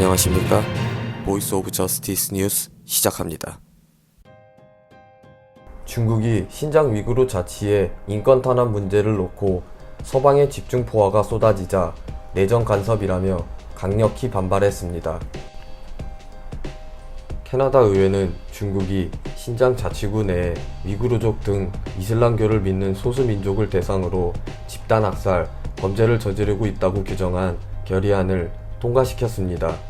안녕하십니까? 보이스 오브 저스티스 뉴스 시작합니다. 중국이 신장 위구르 자치의 인권 탄압 문제를 놓고 서방의 집중 포화가 쏟아지자 내정 간섭이라며 강력히 반발했습니다. 캐나다 의회는 중국이 신장 자치구 내에 위구르족 등 이슬람교를 믿는 소수민족을 대상으로 집단 학살, 범죄를 저지르고 있다고 규정한 결의안을 통과시켰습니다.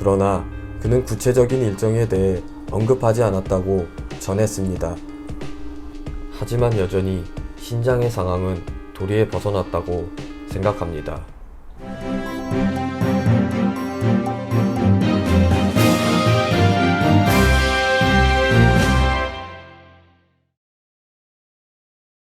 그러나 그는 구체적인 일정에 대해 언급하지 않았다고 전했습니다. 하지만 여전히 신장의 상황은 도리에 벗어났다고 생각합니다.